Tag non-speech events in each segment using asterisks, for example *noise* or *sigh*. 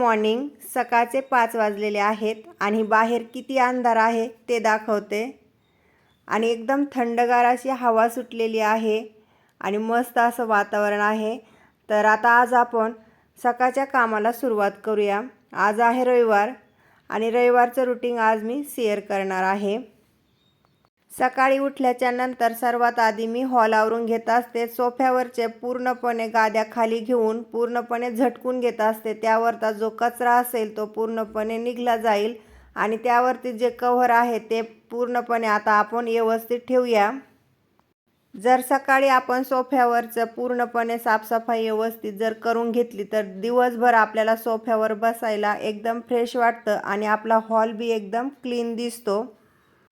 Morning सकाळचे पाच वाजलेले आहेत आणि बाहेर किती अंधार आहे ते दाखवते. आणि एकदम थंडगार अशी हवा सुटलेली आहे आणि मस्त असं वातावरण आहे. तर आता आज आपण सकाळच्या कामाला सुरुवात करूया. आज आहे रविवार आणि रविवारचं रुटीन आज मी शेअर करणार आहे. सकाळी उठल्याच्या नंतर सर्वात आधी मी हॉल आवरून घेत असते. सोफ्यावरचे पूर्णपणे गाद्या खाली घेऊन पूर्णपणे झटकून घेत असते. त्यावरचा जो कचरा असेल तो पूर्णपणे निघला जाईल आणि त्यावरती जे कव्हर आहे ते पूर्णपणे आता आपण व्यवस्थित ठेवूया. जर सकाळी आपण सोफ्यावरचं पूर्णपणे साफसफाई व्यवस्थित जर करून घेतली तर दिवसभर आपल्याला सोफ्यावर बसायला एकदम फ्रेश वाटतं आणि आपला हॉल बी एकदम क्लीन दिसतो.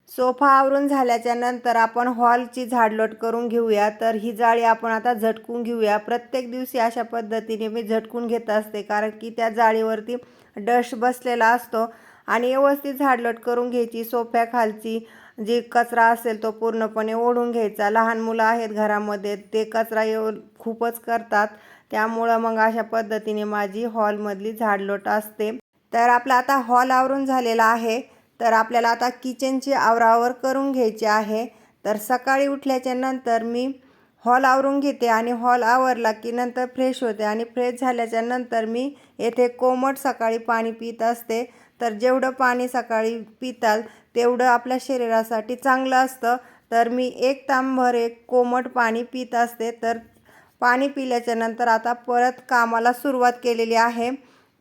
सोफा आवरून झाल्याच्यानंतर आपण हॉलची झाडलोट करून घेऊया. तर ही जाळी आपण आता झटकून घेऊया. प्रत्येक दिवशी अशा पद्धतीने मी झटकून घेत असते कारण की त्या जाळीवरती डस्ट बसलेला असतो आणि व्यवस्थित झाडलोट करून घ्यायची. सोफ्याखालची जी कचरा असेल तो पूर्णपणे ओढून घ्यायचा. लहान मुलं आहेत घरामध्ये ते कचरा येऊ खूपच करतात. त्यामुळं मग अशा पद्धतीने माझी हॉलमधली झाडलोट असते. तर आपला आता हॉल आवरून झालेला आहे. तर आपल्याला आता किचनची आवरावर करून घ्यायची आहे. तर सकाळी उठल्याच्या नंतर मी हॉल आवरून घेते आणि हॉल आवरला की नंतर फ्रेश होते आणि फ्रेश झाल्याच्यानंतर मी येथे कोमट सकाळी पाणी पित असते. तर जेवढं पाणी सकाळी पिताल तेवढं आपल्या शरीरासाठी चांगलं असतं. तर मी एक तांभर एक कोमट पाणी पित असते. तर पाणी पिल्याच्या नंतर आता परत कामाला सुरुवात केलेली आहे.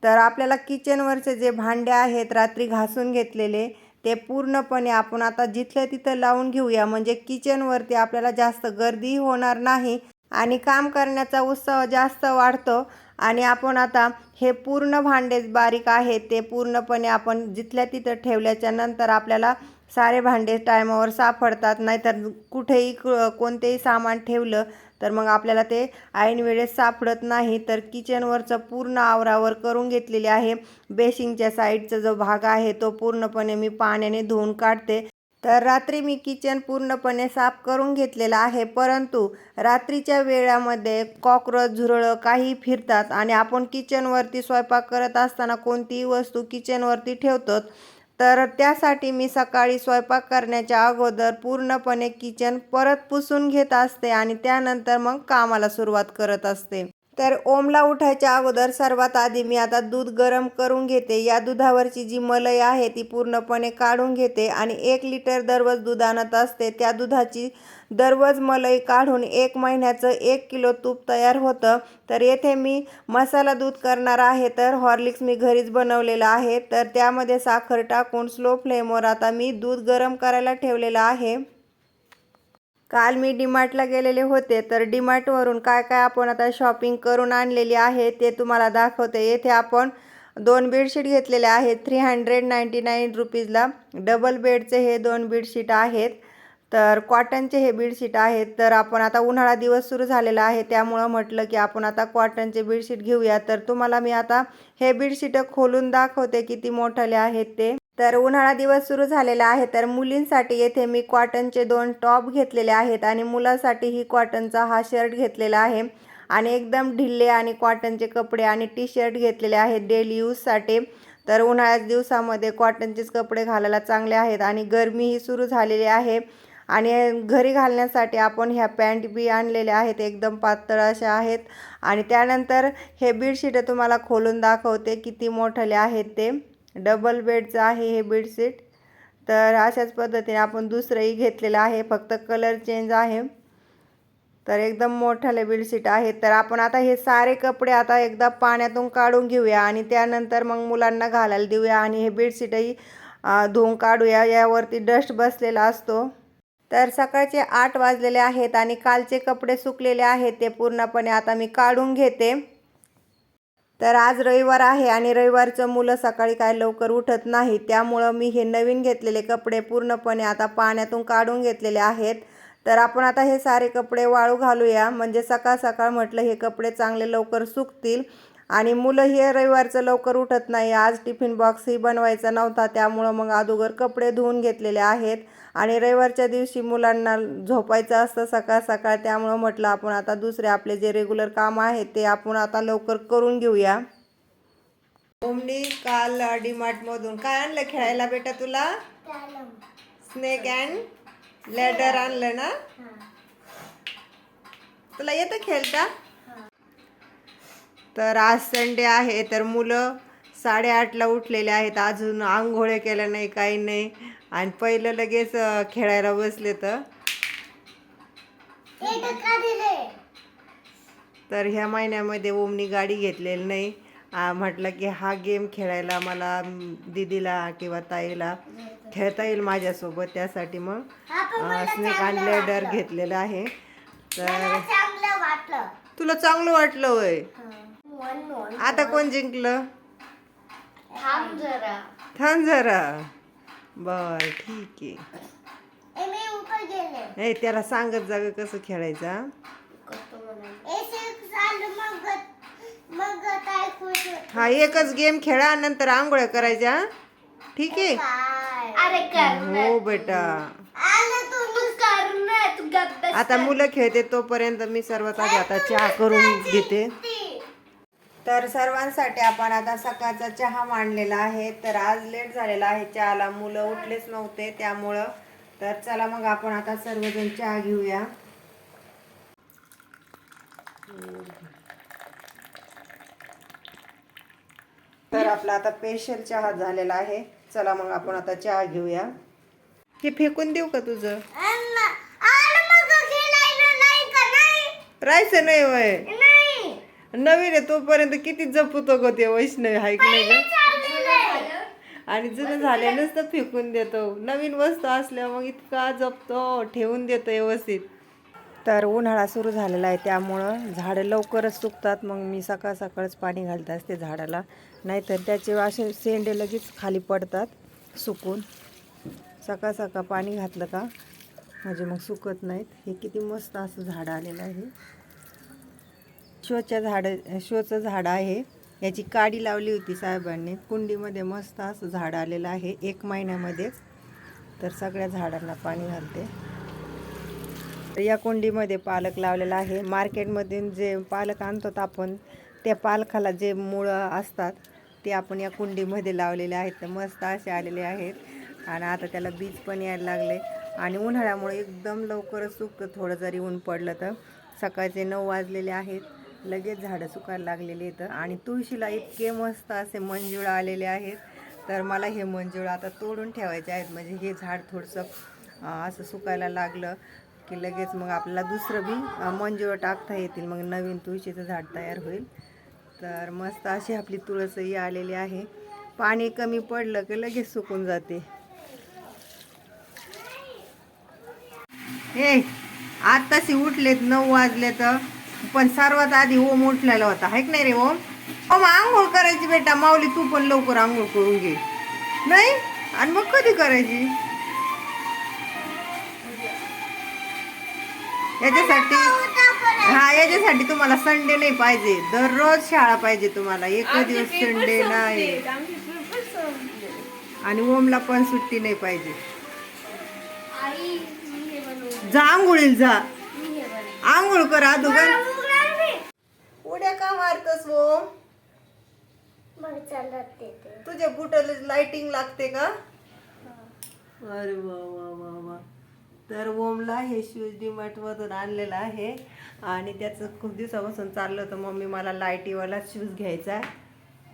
तर आपल्याला किचनवरचे जे भांडे आहेत रात्री घासून घेतलेले ते पूर्णपणे आपण आता जिथल्या तिथं लावून घेऊया. म्हणजे किचनवरती आपल्याला जास्त गर्दीही होणार नाही आणि काम करण्याचा उत्साह जास्त वाढतो. आणि आपण आता हे पूर्ण भांडे बारीक आहेत ते पूर्णपणे आपण जिथल्या तिथं ठेवल्याच्या नंतर आपल्याला सारे भांडे टायमावर सापडतात. नाहीतर कुठेही कोणतेही सामान ठेवलं तर मग आपल्याला ते ऐन वेळेस सापडत नाही. तर किचनवरचं पूर्ण आवरावर करून घेतलेले आहे. बेसिंगच्या साईडचा जो भाग आहे तो पूर्णपणे मी पाण्याने धुवून काढते. तर रात्री मी किचन पूर्णपणे साफ करून घेतलेलं आहे. परंतु रात्रीच्या वेळामध्ये कॉक्रोच झुरळं काही फिरतात आणि आपण किचनवरती स्वयंपाक करत असताना कोणतीही वस्तू किचनवरती ठेवतो तर त्यासाठी मी सकाळी स्वयंपाक करण्याच्या अगोदर पूर्णपणे किचन परत पुसून घेत असते आणि त्यानंतर मग कामाला सुरुवात करत असते. तर ओमला उठायच्या अगोदर सर्वात आधी मी आता दूध गरम करून घेते. या दुधावरची जी मलई आहे ती पूर्णपणे काढून घेते आणि एक लिटर दररोज दूध आणत असते. त्या दुधाची दररोज मलई काढून एक महिन्याचं एक किलो तूप तयार होतं. तर येथे मी मसाला दूध करणार आहे. तर हॉर्लिक्स मी घरीच बनवलेलं आहे. तर त्यामध्ये साखर टाकून स्लो फ्लेमवर आता मी दूध गरम करायला ठेवलेलं आहे. काल मी डीमार्टला गेलेले होते तर डीमार्टवरून काय काय आपण आता शॉपिंग करून आणलेली आहे ते तुम्हाला दाखवते. येथे आपण दोन बेडशीट घेतलेले आहेत. थ्री हंड्रेड नाईंटी नाईन रुपीजला डबल बेडचे हे दोन बेडशीट आहेत. तर कॉटनचे हे बेडशीट आहेत. तर आपण आता उन्हाळा दिवस सुरू झालेला आहे त्यामुळं म्हटलं की आपण आता कॉटनचे बेडशीट घेऊया. तर तुम्हाला मी आता हे बेडशीट खोलून दाखवते किती मोठाले आहेत ते. तर उन्हाळा दिवस सुरू झालेला आहे तर मुलींसाठी येथे मी कॉटनचे दोन टॉप घेतलेले आहेत आणि मुलांसाठीही कॉटनचा हा शर्ट घेतलेला आहे. आणि एकदम ढिल्ले आणि कॉटनचे कपडे आणि टी शर्ट घेतलेले आहेत डेली यूजसाठी. तर उन्हाळ्याच्या दिवसामध्ये कॉटनचेच कपडे घालायला चांगले आहेत आणि गरमीही सुरू झालेली आहे. आणि घरी घालण्यासाठी आपण ह्या पॅन्ट बी आणलेल्या आहेत एकदम पातळ अशा आहेत. आणि त्यानंतर हे बेडशीट तुम्हाला खोलून दाखवते किती मोठले आहेत ते. डबल बेडचं आहे हे बेडशीट. तर अशाच पद्धतीने आपण दुसरंही घेतलेलं आहे. फक्त कलर चेंज आहे. तर एकदम मोठाले बेडशीट आहेत तर आपण आता हे सारे कपडे आता एकदा पाण्यातून काढून घेऊया आणि त्यानंतर मग मुलांना घालायला देऊया आणि हे बेडशीटही धुवून काढूया. यावरती डस्ट बसलेला असतो. तर सकाळचे आठ वाजलेले आहेत आणि कालचे कपडे सुकलेले आहेत. ते पूर्णपणे आता मी काढून घेते. तर आज रविवार आहे आणि रविवारचं मुलं सकाळी काय लवकर उठत नाही त्यामुळं मी हे नवीन घेतलेले कपडे पूर्णपणे आता पाण्यातून काढून घेतलेले आहेत. तर आपण आता हे सारे कपडे वाळू घालूया. म्हणजे सकाळ सकाळ म्हटलं हे कपडे चांगले लवकर सुकतील आणि मुलं हे रविवारचं लवकर उठत नाही. आज टिफिन बॉक्सही बनवायचा नव्हता त्यामुळं मग अगोदर कपडे धुवून घेतलेले आहेत. आणि रविवारच्या दिवशी मुलांना झोपायचं असतं सकाळ सकाळ त्यामुळं म्हटलं आपण आता दुसरे आपले जे रेग्युलर काम आहे ते आपण आता लवकर करून घेऊया. ओमनी काल डीमार्टमधून काय आणलं खेळायला बेटा तुला? स्नेक अँड लॅडर आणलं ना? तुला येतं खेळता? तर आज संडे आहे तर मुलं साडेआठला उठलेले आहेत अजून आंघोळ्या केल्या नाही काही नाही. आणि पहिलं लगेच खेळायला बसले तर? तर ह्या महिन्यामध्ये ओमनी गाडी घेतलेली नाही. आ, म्हटलं की हा गेम खेळायला मला दीदीला किंवा ताईला खेळता येईल माझ्यासोबत त्यासाठी मग स्नेक अँड लेडर घेतलेलं आहे. तर चांगलं वाटलं. तुला चांगलं वाटलं म्हणून आता कोण जिंकलं? थांब जरा. बर ठीक आहे. ए त्याला सांगत जाग कसं खेळायचं हा? ए सिक्स आलं मग मग काय खुश. होत हा एकच गेम खेळा नंतर आंघोळ्या करायच्या? ठीक आहे? काय अरे कर हो बेटा. आलं तू तू कर ना तू गप्प आता मुलं खेळते तोपर्यंत मी सर्वात आधी आता चहा करून घेते. तर सर्वांसाठी आपण आता सकाळचा चहा मांडलेला आहे. तर आज लेट झालेला आहे. चहाला मुलं उठलेच नव्हते त्यामुळं. तर चला मग आपण आता सर्वजण चहा घेऊया. तर आपला आता स्पेशल चहा झालेला आहे. चला मग आपण आता चहा घेऊया. हे फेकून देऊ का तुझं? राहायचं नाही वय. नवीन आहे तोपर्यंत किती जपतो ग ते वैष्णवी हाय की नाही आणि जुनं झाल्यानंच तर फेकून देतो. नवीन वस्तू असल्या मग इतका जपतो ठेवून देतो व्यवस्थित. तर उन्हाळा सुरू झालेला आहे त्यामुळं झाडं लवकरच सुकतात. मग मी सकाळ सकाळच पाणी घालत असते झाडाला. नाहीतर त्याचे असे शेंडे लगेच खाली पडतात सुकून. सकाळ सकाळ पाणी घातलं का? म्हणजे मग सुकत नाहीत. हे किती मस्त असं झाड आलेलं आहे. शोच्या झाडं शोचं झाड आहे. याची काडी लावली होती साहेबांनी. कुंडीमध्ये मस्त असं झाड आलेलं आहे एक महिन्यामध्येच तर सगळ्या झाडांना पाणी घालते. तर या कुंडीमध्ये पालक लावलेला आहे. मार्केटमधून जे पालक आणतो आपण त्या पालकाला जे मुळं असतात ते आपण या कुंडीमध्ये लावलेले आहेत. तर मस्त असे आलेले आहेत. आणि आता त्याला बीज पण यायला लागले. आणि उन्हाळ्यामुळे एकदम लवकरच सुकतं थोडं जरी ऊन पडलं तर सकाळचे नऊ वाजलेले आहेत. लगेच झाडं सुकायला लागलेली आहेत. आणि तुळशीला इतके मस्त असे मंजुळा आलेले आहेत. तर मला हे मंजुळा आता तोडून ठेवायचे आहेत. म्हणजे हे झाड थोडंसं असं सुकायला लागलं की लगेच मग आपल्याला दुसरं बी मंजुळं टाकता येतील. मग नवीन तुळशीचं झाड तयार होईल. तर मस्त अशी आपली तुळसही आलेली आहे. पाणी कमी पडलं की लगेच सुकून जाते. हे आत्ताशी उठलेत नऊ वाजले तर पण सर्वात आधी ओम उठलेला होता हाय की नाही रे ओम? ओम आंघोळ करायची बेटा माऊली तू पण लवकर आंघोळ करून घे. नाही? आणि मग कधी करायची? याच्यासाठी हा याच्यासाठी तुम्हाला संडे नाही पाहिजे. दररोज शाळा पाहिजे तुम्हाला. एक दिवस संडे नाही. आणि ओमला पण सुट्टी नाही पाहिजे. आई मी हे बनवू जा आंघोळील जा. आंघोळ कर मी. उड्या का मारतस ओम मग चालत येते तुझ्या बुटाला लाइटिंग लागते का? अरे वा वा वा वा. तर ओमला हे शूज डीमार्ट मधून आणलेलं आहे. आणि त्याचं खूप दिवसापासून चाललं होतं. मम्मी मला लाईटीवाला शूज घ्यायचा आहे.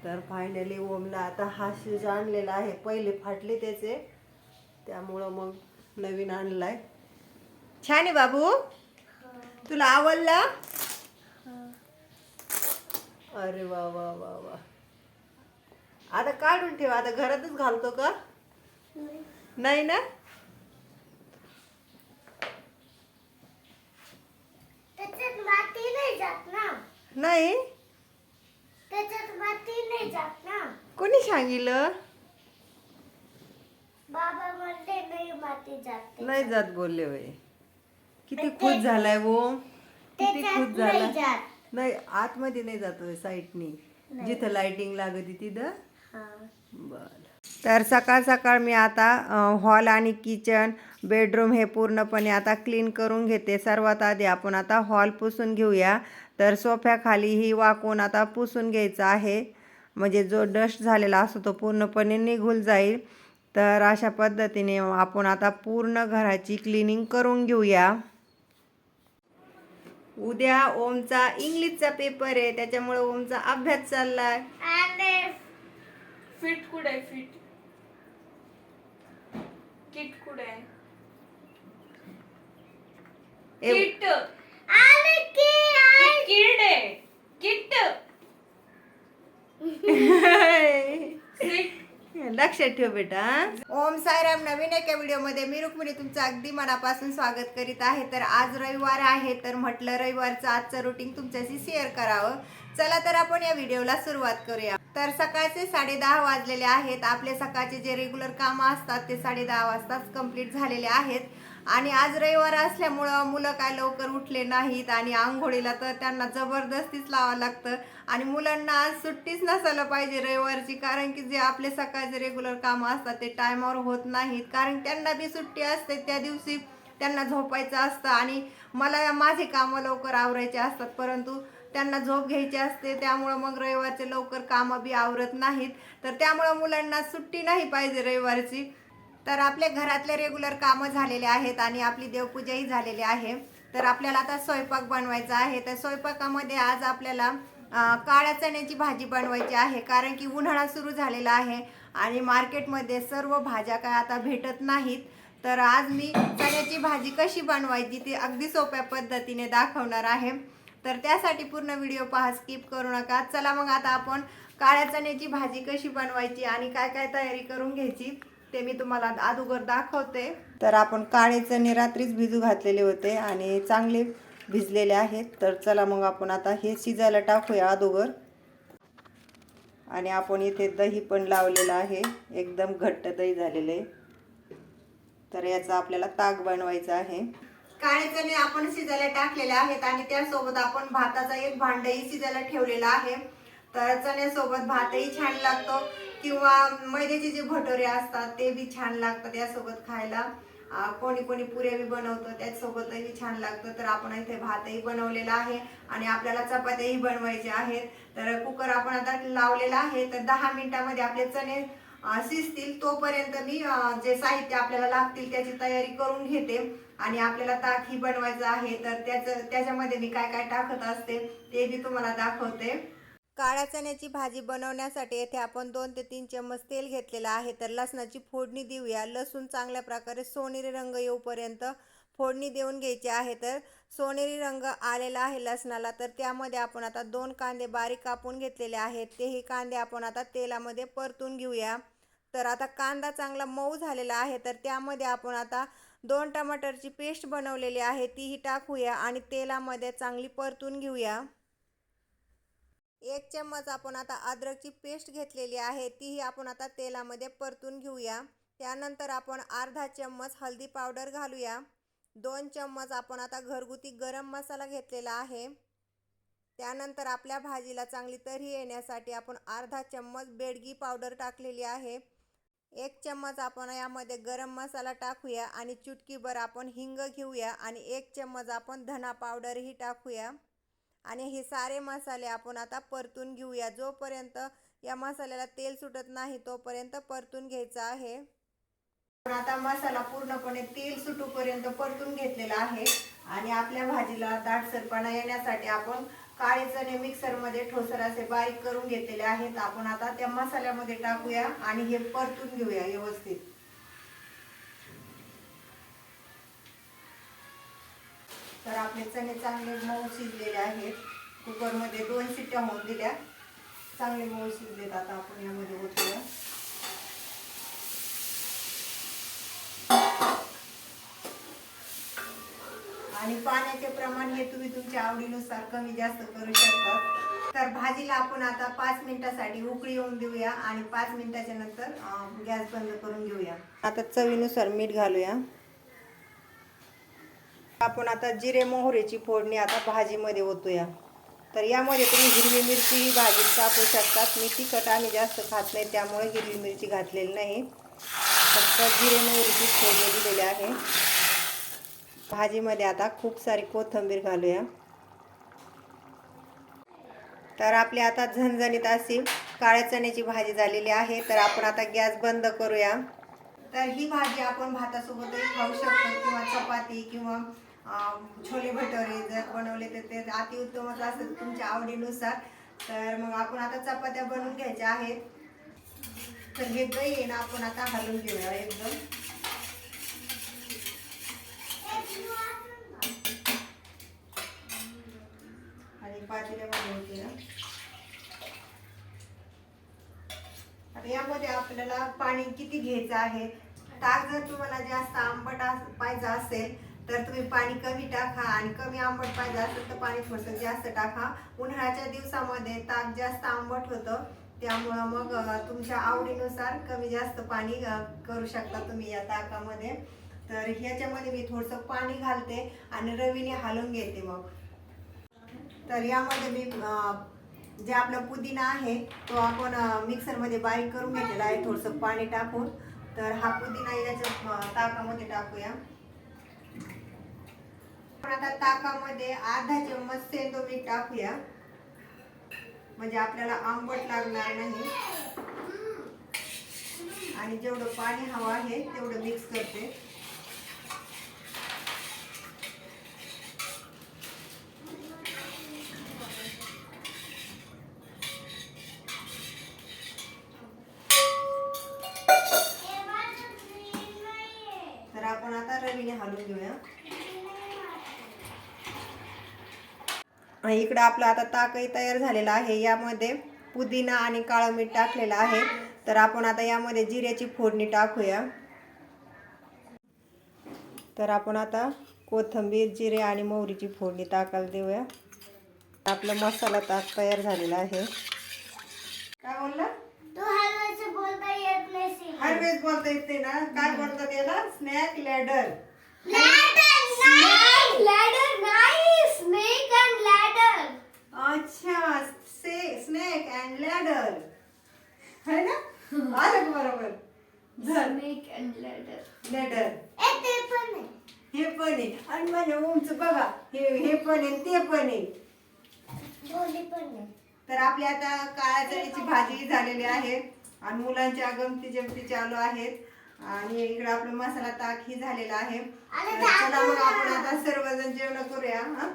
तर फायनली ओमला आता हा शूज आणलेला आहे. पहिले फाटले त्याचे. त्यामुळं मग नवीन आणलाय. छान आहे बाबू. तुला आवडला? अरे वा वा वा वा. आता काढून ठेवा आता घरातच घालतो का? नाही. ना? नाही जात ना. नाही? त्याच्यात माती नाही जात ना. कोणी सांगितलं? बाबा म्हणले नाही माती जात नाही जात बोलले वय किती खुश झालाय वो. किती खुश नाही झाला. नाही आतमध्ये नाही जात होय साईडनी जिथं लाइटिंग लागते तिथं. हा. बर. तर सकाळ सकाळ मी आता हॉल आणि किचन बेडरूम हे पूर्णपणे आता क्लीन करून घेते. सर्वात आधी आपण आता हॉल पुसून घेऊया. तर सोफ्याखाली ही वाकून आता पुसून घ्यायचं आहे. म्हणजे जो डस्ट झालेला असतो तो पूर्णपणे निघून जाईल. तर अशा पद्धतीने आपण आता पूर्ण घराची क्लिनिंग करून घेऊया. उद्या ओमचा इंग्लिशचा पेपर आहे त्याच्यामुळे ओमचा अभ्यास चाललाय. फिट कुठे आहे फिट? किट कुठे किट. आणि की आई- किट आहे. किट. *laughs* लक्षात ठेव बेटा. ओम सायराम नवीन एका व्हिडिओमध्ये मी रुक्मिणी तुमचं अगदी मनापासून स्वागत करीत आहे. तर आज रविवार आहे तर म्हटलं रविवारचं आजचं रुटीन तुमच्याशी शेअर करावं. चला तर आपण या व्हिडिओला सुरुवात करूया. तर सकाळचे साडे दहा वाजलेले आहेत. आपले सकाळचे जे रेग्युलर कामं असतात ते साडे दहा वाजताच कंप्लीट झालेले आहेत. आणि आज रविवार असल्यामुळं मुलं काय लवकर उठले नाहीत आणि आंघोळीला तर त्यांना जबरदस्तीच लावावं लागतं. आणि मुलांना आज सुट्टीच नसायला पाहिजे रविवारची कारण की जे आपले सकाळचे रेग्युलर कामं असतात ते टायमावर होत नाहीत. कारण त्यांना बी सुट्टी असते त्या दिवशी त्यांना झोपायचं असतं आणि मला माझे कामं लवकर आवरायचे असतात परंतु त्यांना झोप घ्यायची असते. त्यामुळं मग रविवारचे लवकर कामं बी आवरत नाहीत. तर त्यामुळं मुलांना सुट्टी नाही पाहिजे रविवारची. तर आपल्या घरातले रेग्युलर कामं झालेले आहेत आणि आपली देवपूजाही झालेली आहे. तर आपल्याला आता स्वयंपाक बनवायचा आहे. तर स्वयंपाकामध्ये आज आपल्याला काळ्या चण्याची भाजी बनवायची आहे. कारण की उन्हाळा सुरू झालेला आहे आणि मार्केटमध्ये सर्व भाज्या काय आता भेटत नाहीत. तर आज मी चण्याची भाजी कशी बनवायची ती अगदी सोप्या पद्धतीने दाखवणार आहे. तर त्यासाठी पूर्ण व्हिडिओ पहा स्किप करू नका. चला मग आता आपण काळ्या चण्याची भाजी कशी बनवायची आणि काय काय तयारी करून घ्यायची. ते मी तुम्हाला अगोदर दाखवते. तर आपण काळे चणे रात्रीच भिजू घातलेले होते आणि चांगले भिजलेले आहेत. तर चला मग आपण आता हे शिजायला टाकूया अगोदर आणि आपण इथे दही पण लावलेलं आहे. एकदम घट्ट दही झालेलं. आहे तर याचा आपल्याला ताक बनवायचा आहे. काळे चणे आपण शिजायला टाकलेले आहेत आणि त्यासोबत आपण भाताचा एक भांडही शिजायला ठेवलेला आहे. तर चण्यासोबत भातही छान लागतो. किंवा मैद्याचे जे भटोरे असतात ते बी छान लागतात यासोबत खायला. कोणी कोणी पुऱ्या बी बनवतं त्याचसोबतही छान लागतं. तर आपण इथे भातही बनवलेला आहे आणि आपल्याला चपात्याही बनवायच्या आहेत. तर कुकर आपण आता लावलेला आहे. तर दहा मिनिटामध्ये आपले चणे शिजतील. तोपर्यंत मी जे साहित्य आपल्याला लागतील त्याची तयारी करून घेते. आणि आपल्याला ताकही बनवायचं आहे. तर त्याचं त्याच्यामध्ये मी काय काय टाकत असते ते बी तुम्हाला दाखवते. काळ्या चण्याची भाजी बनवण्यासाठी येथे आपण दोन ते तीन चम्मच तेल घेतलेलं आहे. तर लसणाची फोडणी देऊया. लसूण चांगल्या प्रकारे सोनेरी रंग येऊपर्यंत फोडणी देऊन घ्यायची आहे. तर सोनेरी रंग आलेला आहे लसणाला. तर त्यामध्ये आपण आता दोन कांदे बारीक कापून घेतलेले आहेत. तेही कांदे आपण आता तेलामध्ये परतून घेऊया. तर आता कांदा चांगला मऊ झालेला आहे. तर त्यामध्ये आपण आता दोन टमाटरची पेस्ट बनवलेली आहे. तीही टाकूया आणि तेलामध्ये चांगली परतून घेऊया. एक चम्मच आपण आता अद्रकची पेस्ट घेतलेली आहे तीही आपण आता तेलामध्ये परतून घेऊया. त्यानंतर आपण अर्धा चम्मच हळदी पावडर घालूया. दोन चम्मच आपण आता घरगुती गरम मसाला घेतलेला आहे. त्यानंतर आपल्या भाजीला चांगली तरी येण्यासाठी आपण अर्धा चम्मच बेडगी पावडर टाकलेली आहे. एक चम्मच आपण यामध्ये गरम मसाला टाकूया आणि चुटकीभर आपण हिंग घेऊया आणि एक चम्मच आपण धना पावडरही टाकूया. आणि हे सारे मसाले आपण आता परतून घेऊया. जोपर्यंत या मसाल्याला तेल सुटत नाही तोपर्यंत परतून घ्यायचं आहे. आता मसाला पूर्णपणे तेल सुटूपर्यंत परतून घेतलेला आहे. आणि आपल्या भाजीला दाटसरपणा येण्यासाठी आपण काळे चणे मिक्सरमध्ये ठोसर असे बारीक करून घेतलेले आहेत. आपण आता त्या मसाल्यामध्ये टाकूया आणि हे परतून घेऊया व्यवस्थित. तर आपले चणे चांगले मऊ शिजलेले आहेत. कुकरमध्ये दोन शिट्ट्या होऊन दिल्या. चांगले मऊ शिजलेत आता आपण यामध्ये ओतूया आणि पाण्याचे प्रमाण हे तुम्ही तुमच्या आवडीनुसार कमी जास्त करू शकता. तर भाजीला आपण आता पाच मिनिटासाठी उकळी येऊन देऊया आणि पाच मिनिटाच्या नंतर गॅस बंद करून घेऊया. आता चवीनुसार मीठ घालूया. आपण आता जिरे मोहरीची फोडणी आता भाजीमध्ये ओतूया. तर यामध्ये तुम्ही हिरवी मिरची ही भाजीत टाकू शकतात. मी तिखट आम्ही जास्त खात नाही त्यामुळे हिरवी मिरची घातलेली नाही. फक्त जिरे मोहरीची फोडणी दिलेली आहे. भाजीमध्ये आता खूप सारी कोथिंबीर घालूया. तर आपली आता झणझणीत अशी काळ्या चण्याची भाजी झालेली आहे. तर आपण आता गॅस बंद करूया. तर ही भाजी आपण भातासोबतही खाऊ शकतो किंवा चपाती किंवा छोले भटोरे जर बनवले तर ते अतिउत्तमच असेल तुमच्या आवडीनुसार. तर मग आपण आता चपात्या बनवून घ्यायच्या आहेत. तर हे दही आहे ना आपण आता हलवून घेऊया एकदम. आणि पातेल्यामध्ये बनवते ना आता यामध्ये आपल्याला पाणी किती घ्यायचं आहे? ताक जर तुम्हाला जास्त आंबट पाहिजे असेल तर तुम्ही पाणी कमी टाका आणि कमी आंबट पाहिजे असेल तर पाणी थोडंसं जास्त टाका. उन्हाळ्याच्या दिवसामध्ये ताक जास्त आंबट होतं. त्यामुळं मग तुमच्या आवडीनुसार कमी जास्त पाणी करू शकता तुम्ही या ताकामध्ये. तर ह्याच्यामध्ये मी थोडंसं पाणी घालते आणि रवीने हलवून घेते मग. तर यामध्ये मी जे आपला पुदिना आहे तो आपण मिक्सरमध्ये बारीक करून घेतलेला आहे थोडंसं पाणी टाकून. तर हा पुदिना याच्या ताकामध्ये टाकूया. आता ताकामध्ये अर्धा चम्मच सेंदो मीठ टाकूया. म्हणजे आपल्याला आंबट लागणार नाही. आणि जेवढं पाणी हवं आहे तेवढं मिक्स करते. तर आपण आता रवीने हलवून घेऊया. इकडं आपलं आता ताकही तयार झालेलं आहे. यामध्ये पुदिना आणि काळं मीठ टाकलेलं आहे. तर आपण आता यामध्ये जिऱ्याची फोडणी टाकूया. तर आपण आता कोथिंबीर जिरे आणि मोहरीची फोडणी टाकायला देऊया. आपला मसाला ताक तयार झालेला आहे. काय बोलला? तू हलवायचं बोलता येत ना? काय बोलतात याला? Snake ladder. Ladder, nice. Snake and ladder. अच्छा से स्नेक अँड लॅडर है ना? आलं का बरोबर? झल Snake and ladder. लॅडर ए, ते पण आहे. हे पण आहे. आणि माझ्या ओमच बघा. हे हे पण आहे ते पण आहे. दोन्ही पण आहे. तर आपली आता काळ्या चण्याची भाजी झालेली आहे. आणि मुलांच्या गमती जमती चालू आहेत. आणि इकडे आपलं मसाला ताक ही झालेला आहे. तर चला मग आपण आता सर्वजण जेवण करूया हा?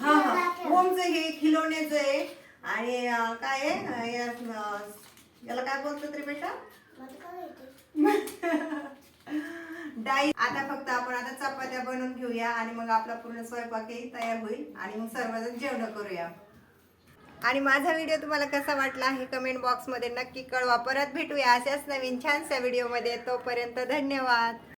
हा हा. ओमचं हे खिलोण्याचं आहे. आणि काय आहे? याला काय बोलतात रे बेटा? डाळी आता फक्त आपण आता चपात्या बनवून घेऊया आणि मग आपला पूर्ण स्वयंपाकही तयार होईल आणि मग सर्वजण जेवण करूया. आणि माझा व्हिडिओ तुम्हाला कसा वाटला हे कमेंट बॉक्समध्ये नक्की कळवा. परत भेटूया अशाच नवीन छानशा व्हिडिओमध्ये तोपर्यंत धन्यवाद.